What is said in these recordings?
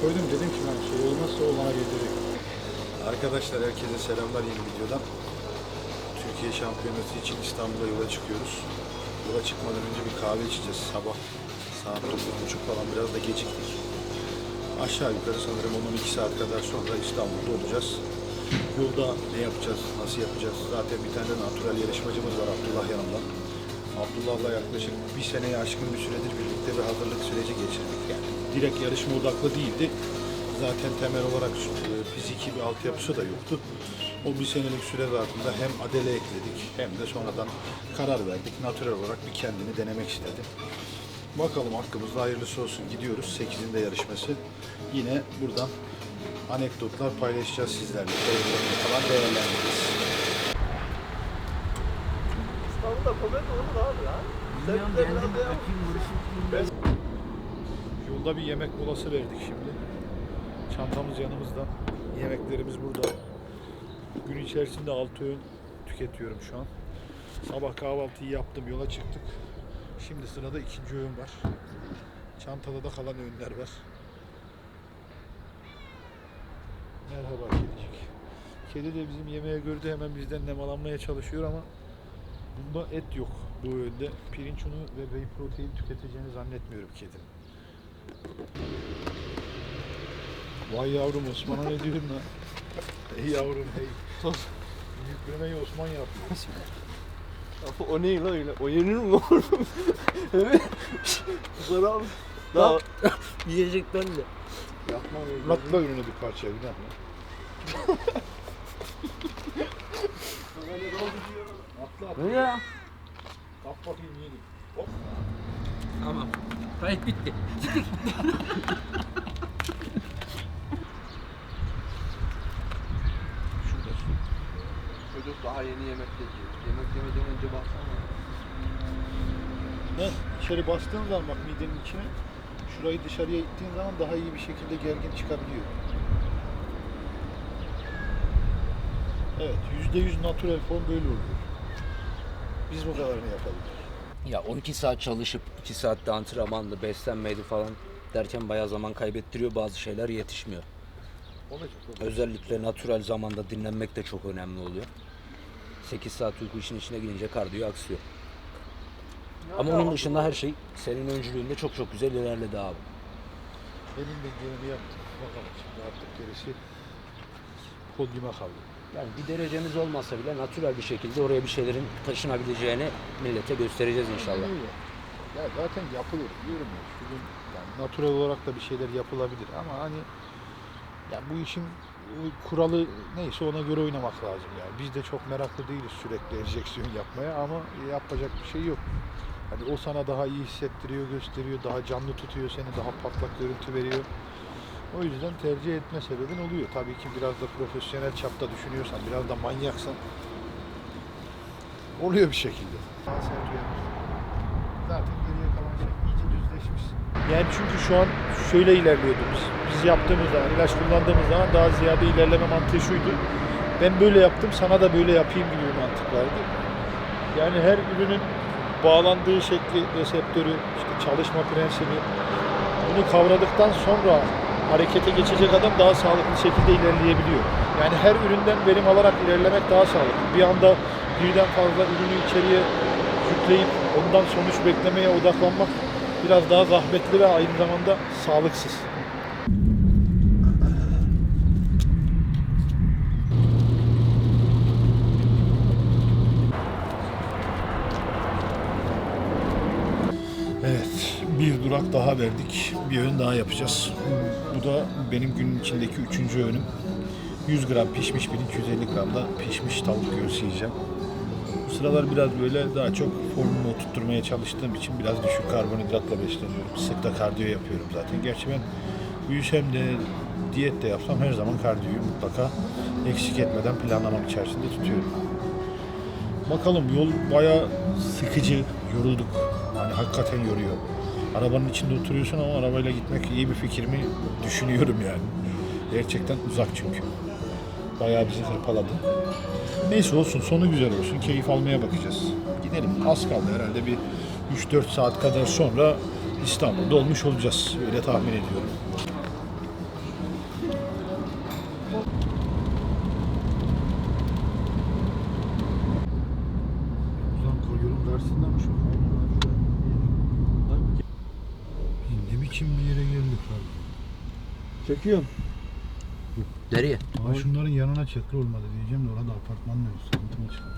koydum dedim ki ben şey olmazsa o bana getirecek. Arkadaşlar herkese selamlar yeni videodan. Türkiye Şampiyonası için İstanbul'a yola çıkıyoruz. Yola çıkmadan önce bir kahve içeceğiz sabah. Saat 9.30 falan biraz da geciktik. Aşağı yukarı sanırım 10-12 saat kadar sonra İstanbul'da olacağız. Yolda ne yapacağız, nasıl yapacağız? Zaten bir tane natural yarışmacımız var Abdullah yanımda. Abdullah'la yaklaşık bir seneye aşkın bir süredir birlikte bir hazırlık süreci geçirdik. Yani direkt yarışma odaklı değildi. Zaten temel olarak e, fiziki bir altyapısı da yoktu. O bir senelik süre zarfında hem adele ekledik hem de sonradan karar verdik. Natürel olarak bir kendini denemek istedi. Bakalım hakkımızda hayırlısı olsun. Gidiyoruz 8'inde yarışması. Yine buradan anekdotlar paylaşacağız sizlerle. Falan İstanbul'da komedi olur abi ya. Sen de biraz da yap. Yolda bir yemek molası verdik şimdi. Çantamız yanımızda. Yemeklerimiz burada. Gün içerisinde 6 öğün tüketiyorum şu an. Sabah kahvaltıyı yaptım, yola çıktık. Şimdi sırada ikinci öğün var. Çantada da kalan öğünler var. Merhaba kedicik. Kedi de bizim yemeğe gördü hemen bizden nemalanmaya çalışıyor ama bunda et yok bu öğünde. Pirinç unu ve whey protein tüketeceğini zannetmiyorum kedinin. Vay yavrum Osman'a ne diyorsun lan? Ey yavrum hey. Yüklemeyi Osman yapıyor. Abi o ne lan öyle? O yenir mi oğlum? Evet. Zara abi. Daha yiyecekten de. Yapma öyle. Atla önüne bir parça bir dakika. atla atla. Ne ya? Kap bakayım yiyelim. Hop. Tamam. Kayıt bitti. Şurada su. Çocuk daha yeni yemek yedi. Yemek yemeden önce baksana. Ne? İçeri bastığın zaman bak midenin içine şurayı dışarıya ittiğin zaman daha iyi bir şekilde gergin çıkabiliyor. Evet, yüzde yüz natural form böyle oluyor. Biz bu kadarını yapalım. Ya 12 saat çalışıp 2 saatte antrenmanlı, beslenmeydi falan derken bayağı zaman kaybettiriyor. Bazı şeyler yetişmiyor. Olacak. olacak. Özellikle natural zamanda dinlenmek de çok önemli oluyor. 8 saat uyku işin içine girince kardiyo aksıyor. Ama onun dışında her şey senin öncülüğünde çok çok güzel ilerledi abi. Benim bildiğimi yaptım. Bakalım şimdi artık gerisi podyuma kaldı. Yani bir derecemiz olmasa bile natürel bir şekilde oraya bir şeylerin taşınabileceğini millete göstereceğiz inşallah. Ya zaten yapılır diyorum ya. Bugün yani natural olarak da bir şeyler yapılabilir ama hani ya bu işin kuralı neyse ona göre oynamak lazım yani. Biz de çok meraklı değiliz sürekli enjeksiyon yapmaya ama yapacak bir şey yok. Hani o sana daha iyi hissettiriyor, gösteriyor, daha canlı tutuyor seni, daha patlak görüntü veriyor. O yüzden tercih etme sebebin oluyor. Tabii ki biraz da profesyonel çapta düşünüyorsan, biraz da manyaksan oluyor bir şekilde. Zaten geriye kalan şey iyice düzleşmiş. Yani çünkü şu an şöyle ilerliyordu biz. Biz yaptığımız zaman, ilaç kullandığımız zaman daha ziyade ilerleme mantığı şuydu. Ben böyle yaptım, sana da böyle yapayım gibi bir mantık vardı. Yani her ürünün bağlandığı şekli, reseptörü, işte çalışma prensibi bunu kavradıktan sonra harekete geçecek adam daha sağlıklı şekilde ilerleyebiliyor. Yani her üründen verim alarak ilerlemek daha sağlıklı. Bir anda birden fazla ürünü içeriye yükleyip ondan sonuç beklemeye odaklanmak biraz daha zahmetli ve aynı zamanda sağlıksız. Evet, bir durak daha verdik. Bir öğün daha yapacağız. Bu da benim günün içindeki üçüncü öğünüm. 100 gram pişmiş pirinç, 150 gram da pişmiş tavuk göğsü yiyeceğim. Bu sıralar biraz böyle daha çok formumu oturtmaya çalıştığım için biraz düşük karbonhidratla besleniyorum. Sık da kardiyo yapıyorum zaten. Gerçi ben büyüsem de diyet de yapsam her zaman kardiyoyu mutlaka eksik etmeden planlamam içerisinde tutuyorum. Bakalım yol bayağı sıkıcı, yorulduk. Hani hakikaten yoruyor arabanın içinde oturuyorsun ama arabayla gitmek iyi bir fikir mi düşünüyorum yani. Gerçekten uzak çünkü. Bayağı bizi hırpaladı. Neyse olsun sonu güzel olsun. Keyif almaya bakacağız. Gidelim. Az kaldı herhalde bir 3-4 saat kadar sonra İstanbul'da olmuş olacağız. Öyle tahmin ediyorum. Ulan koyuyorum dersinden Çekiyorum. Nereye? Ama şunların yanına çakır olmadı diyeceğim de orada apartman mı sıkıntı mı çıkar?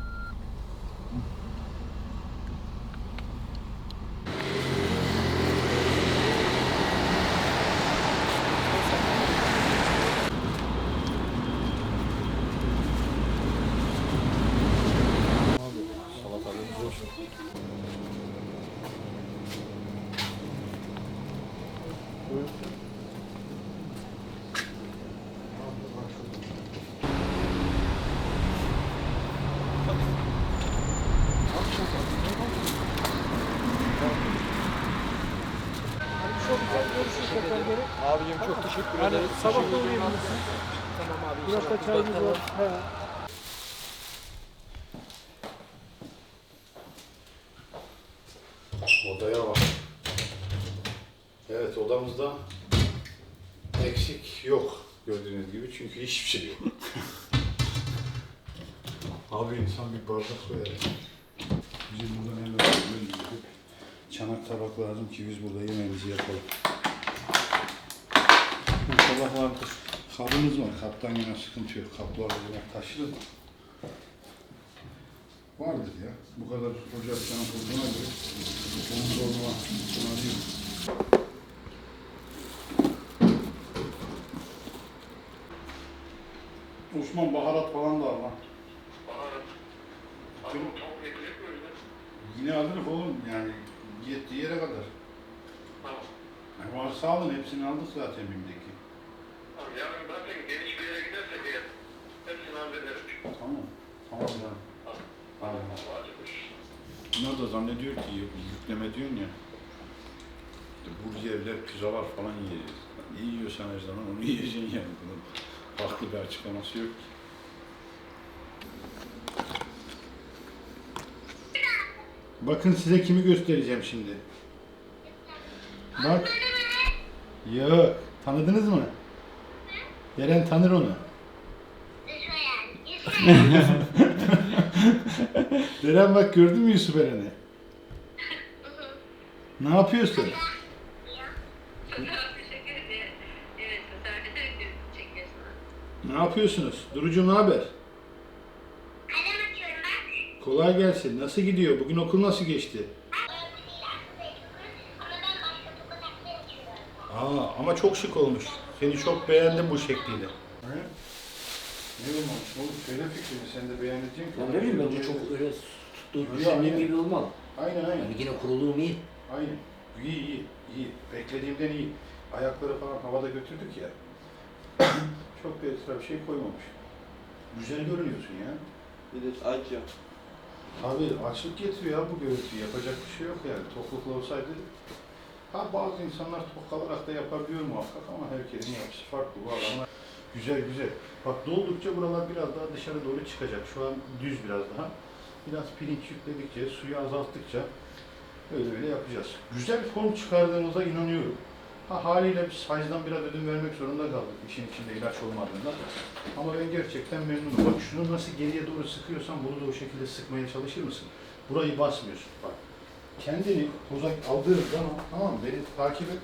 Teşekkür Hani ederim. sabah da uğrayabilirsin. Tamam abi. Biraz da çayımız var. He. Odaya bak. Evet odamızda eksik yok gördüğünüz gibi çünkü hiçbir şey yok. Abi insan bir bardak koyar. ya. Bizim burada ne var? Böyle gibi Çanak tabak lazım ki biz burada yemeğimizi yapalım. Vardır. Kabımız var. Kaptan yine sıkıntı yok. Kaplar yemek taşırız? Vardır ya. Bu kadar ocak çanak olduğuna göre onun sorma ihtimali yok. Osman baharat falan da al lan. Yine alırız oğlum yani yettiği yere kadar. Yani varsa alın hepsini aldık zaten bimdeki. Yarın zaten geniş bir yere gidersek eğer hepsini hallederim. Tamam. Tamam ya. Tamam. Bunlar da zannediyor ki yükleme diyorsun ya. İşte burgerler, pizzalar falan yiyeceğiz. Ne yiyorsan her zaman onu yiyeceksin yani. Bunun farklı bir açıklaması yok ki. Bakın size kimi göstereceğim şimdi. Bak. Yok. Tanıdınız mı? Deren tanır onu. Deren bak gördün mü Yusuf Eren'i? Ne yapıyorsun? Ne yapıyorsunuz? Durucu ne haber? Kolay gelsin. Nasıl gidiyor? Bugün okul nasıl geçti? Ama ben başka topaklar açıyorum. Aa, ama çok şık olmuş. Seni çok beğendim bu şekliyle. Ne olmamış? Oğlum söyle fikrini. Sen de beğeneceksin. Ya ne bileyim bence çok öyle tuttuğu Öyle düşündüğüm aynen. gibi olmalı. Aynen aynen. Yani yine kuruluğum iyi. Aynen. İyi iyi. iyi. Beklediğimden iyi. Ayakları falan havada götürdük ya. çok da ekstra bir şey koymamış. Güzel görünüyorsun ya. Bir de aç ya. Abi açlık getiriyor ya bu görüntü. Yapacak bir şey yok yani. Toklukla olsaydı Ha bazı insanlar tok kalarak da yapabiliyor muhakkak ama herkesin yapısı farklı. Bu adamlar güzel güzel. Bak doldukça buralar biraz daha dışarı doğru çıkacak. Şu an düz biraz daha. Biraz pirinç yükledikçe, suyu azalttıkça öyle öyle yapacağız. Güzel form çıkardığımıza inanıyorum. Ha haliyle biz hacdan biraz ödün vermek zorunda kaldık işin içinde ilaç olmadığından. Ama ben gerçekten memnunum. Bak şunu nasıl geriye doğru sıkıyorsan bunu da o şekilde sıkmaya çalışır mısın? Burayı basmıyorsun bak. Kendini tozak aldığın zaman tamam mı? Beni takip et.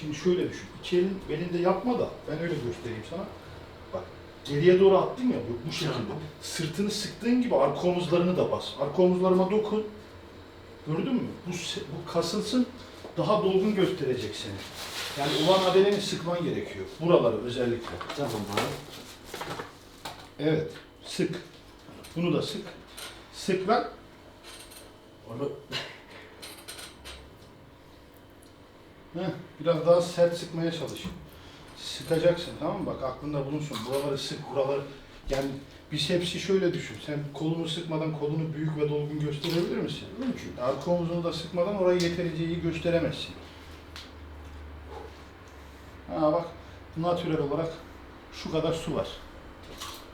Şimdi şöyle düşün. İki elin belinde yapma da ben öyle göstereyim sana. Bak geriye doğru attın ya bu, bu şekilde. Sırtını sıktığın gibi arka omuzlarını da bas. Arka omuzlarıma dokun. Gördün mü? Bu, bu kasılsın daha dolgun gösterecek seni. Yani ulan adeleni sıkman gerekiyor. Buraları özellikle. Tamam abi. Evet. Sık. Bunu da sık. Sık lan. Onu Heh, biraz daha sert sıkmaya çalış. Sıkacaksın tamam mı? Bak aklında bulunsun. Buraları sık, buraları... Yani biz hepsi şöyle düşün. Sen kolunu sıkmadan kolunu büyük ve dolgun gösterebilir misin? Mümkün. Arka omuzunu da sıkmadan orayı yeterince iyi gösteremezsin. Ha bak, natürel olarak şu kadar su var.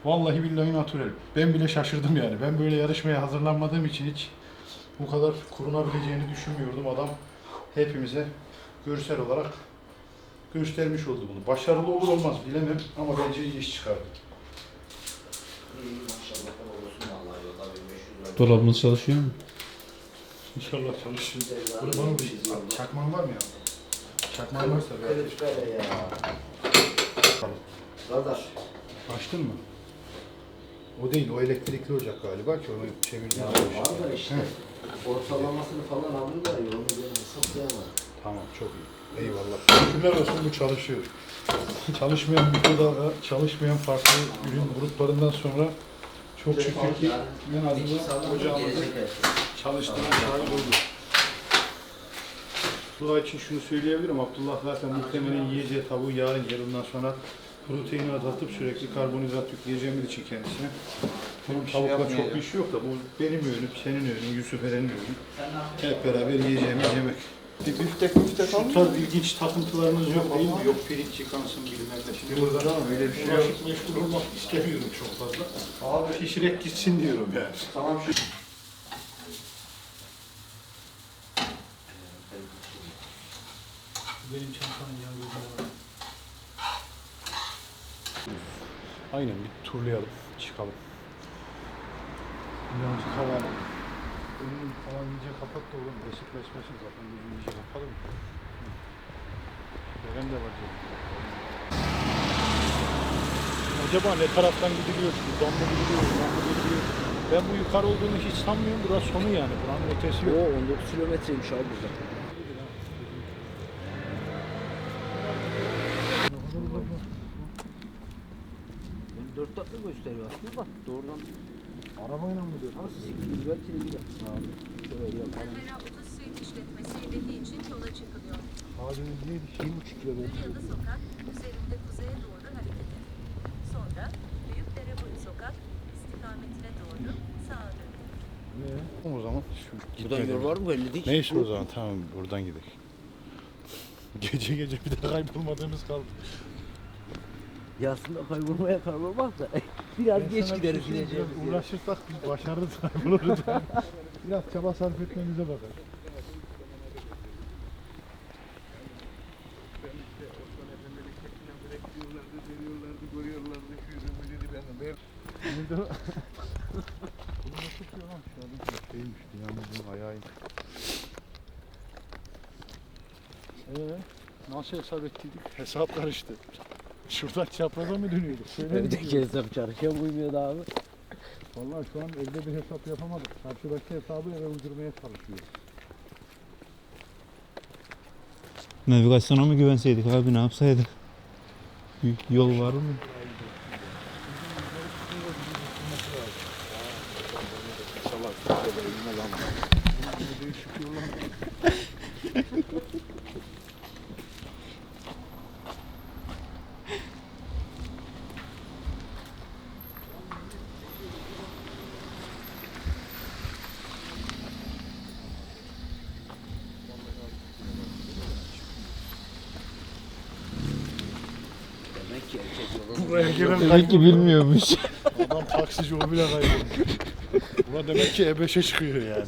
Vallahi billahi natürel. Ben bile şaşırdım yani. Ben böyle yarışmaya hazırlanmadığım için hiç bu kadar korunabileceğini düşünmüyordum. Adam hepimize görsel olarak göstermiş oldu bunu. Başarılı olur olmaz bilemem ama bence iyi iş çıkardı. maşallah olsun vallahi yolda 1500 lira. Dolabımız çalışıyor mu? İnşallah çalışır. Bunu bana bir Çakman var mı ya? Çakman varsa bir ateş. Kardeş. Açtın mı? O değil, o elektrikli ocak galiba ki onu çevirdiğin zaman Var işte. da işte ortalamasını falan alıyorlar ya onu ben hesaplayamam. Tamam, çok iyi. Eyvallah. Şükürler olsun bu çalışıyor. Çalışmayan mikrodalga, çalışmayan farklı ürün gruplarından sonra çok şükür ki en azından ocağımızı çalıştıran şahit olduk. Dua için şunu söyleyebilirim. Abdullah zaten muhtemelen yiyeceği tavuğu yarın yer. Ondan sonra proteini azaltıp sürekli karbonhidrat yükleyeceğimiz için kendisine. Benim tavukla çok bir şey yok da bu benim ürünüm, senin ürünün, Yusuf Eren'in ürünü. Hep beraber yiyeceğimiz yemek. Bir biftek biftek Şu tarz ilginç takıntılarınız yok değil mi? Yok pirinç yıkansın bilmem ne. Şimdi burada öyle bir şey yok. meşgul olmak istemiyorum çok fazla. Abi pişirek gitsin diyorum yani. Tamam şu Benim çantanın yanında var. Aynen bir turlayalım, çıkalım. Birazcık hava alalım. Önünü falan iyice kapat da oğlum ışıklaşmasın zaten gözünü iyice kapalım. Veren de var canım. Acaba ne taraftan gidiliyor? Buradan mı gidiliyor? Buradan mı gidiliyor? Ben bu yukarı olduğunu hiç sanmıyorum. Burası sonu yani. Buranın ötesi yok. O 19 kilometreymiş abi burada. 4 dakika gösteriyor aslında bak doğrudan Arabayla mı diyor? nasıl 800 belki de gider. Şöyle yapalım. Otuz Suit işletmesi hedefli için yola çıkılıyor. Abimiz neydi? 1,5 kilometre. Yalı Sokak üzerinde kuzeye doğru hareket edin. Sonra Büyükdere Boyu Sokak istikametine doğru sağa dönün. O zaman şu Buradan yol var mı belli değil. Neyse o zaman tamam buradan gidelim. Gece gece bir de kaybolmadığımız kaldı. Ya aslında kaybolmaya kaybolmaz da biraz geç gideriz gideceğiz. Uğraşırsak biz başarırız kayboluruz. biraz çaba sarf etmemize bakar. Şeymiş, ayağıymış. Ee, nasıl hesap ettiydik? Hesap karıştı. Şuradan çapraza mı dönüyorduk? Şöyle mi Evdeki hesap çalışıyor muymuyordu abi? Vallahi şu an evde bir hesap yapamadık. Karşıdaki hesabı eve uydurmaya çalışıyoruz. Navigasyona mı güvenseydik abi ne yapsaydık? Y- Yol var mı? Demek ki giren Demek ki bilmiyormuş. Adam taksici o bile kaybolmuş. Buna demek ki E5'e çıkıyor yani.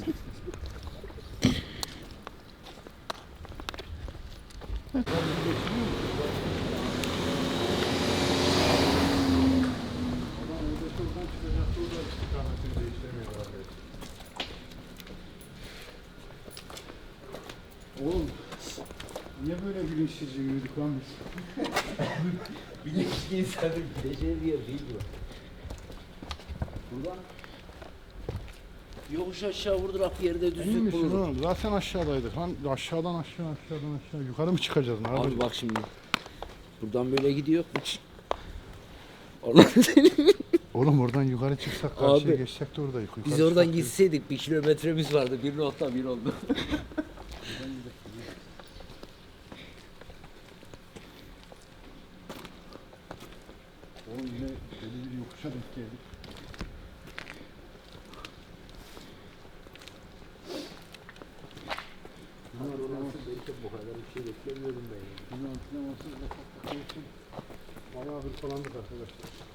Oğlum niye böyle bilinçsizce yürüdük lan biz? Bilinçli insanın gideceği bir yer değil bu. Buradan yokuş aşağı vurdurak yerde Emin düzlük misin buluruz. oğlum? Zaten aşağıdaydık. Lan aşağıdan aşağı aşağıdan aşağı. Yukarı mı çıkacağız? Ne Abi bak şimdi. Buradan böyle gidiyor. Hiç. Oradan Oğlum oradan yukarı çıksak karşıya Abi, geçsek de orada yukarı Biz oradan çıksak- gitseydik bir kilometremiz vardı. Bir nokta bir oldu. Oğlum yine belli bir yokuşa denk geldik. bu kadar bir şey beklemiyordum ben. Bunun antrenmansız da bayağı hırpalandık arkadaşlar.